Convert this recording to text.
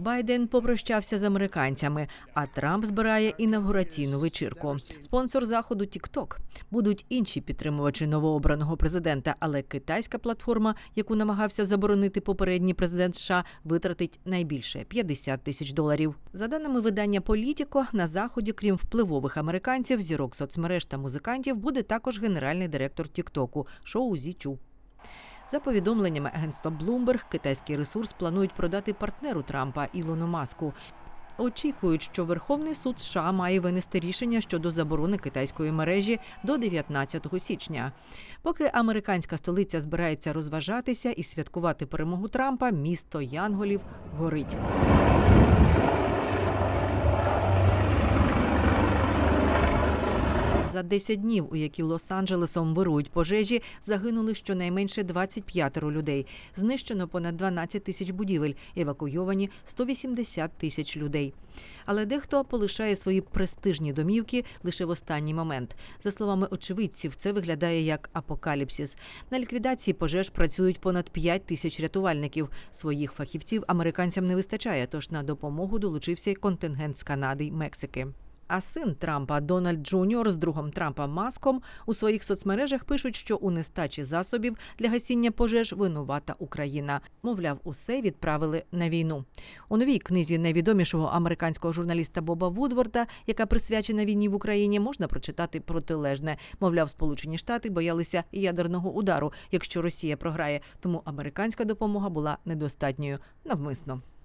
Байден попрощався з американцями, а Трамп збирає інавгураційну вечірку. Спонсор заходу TikTok. Будуть інші підтримувачі новообраного президента, але китайська платформа, яку намагався заборонити попередній президент США, витратить найбільше 50 тисяч доларів. За даними видання Політіко, на заході, крім впливових американців, зірок соцмереж та музикантів, буде також генеральний директор Тіктоку Шоу Зі Чу. За повідомленнями агентства Bloomberg, китайський ресурс планують продати партнеру Трампа Ілону Маску. Очікують, що Верховний суд США має винести рішення щодо заборони китайської мережі до 19 січня. Поки американська столиця збирається розважатися і святкувати перемогу Трампа, місто Янголів горить. За 10 днів, у які Лос-Анджелесом вирують пожежі, загинули щонайменше 25 людей. Знищено понад 12 тисяч будівель, евакуйовані 180 тисяч людей. Але дехто полишає свої престижні домівки лише в останній момент. За словами очевидців, це виглядає як апокаліпсис. На ліквідації пожеж працюють понад 5 тисяч рятувальників. Своїх фахівців американцям не вистачає, тож на допомогу долучився й контингент з Канади й Мексики. А син Трампа Дональд Джуніор з другом Трампа Маском у своїх соцмережах пишуть, що у нестачі засобів для гасіння пожеж винувата Україна. Мовляв, усе відправили на війну. У новій книзі найвідомішого американського журналіста Боба Вудворда, яка присвячена війні в Україні, можна прочитати протилежне. Мовляв, Сполучені Штати боялися ядерного удару, якщо Росія програє, тому американська допомога була недостатньою навмисно.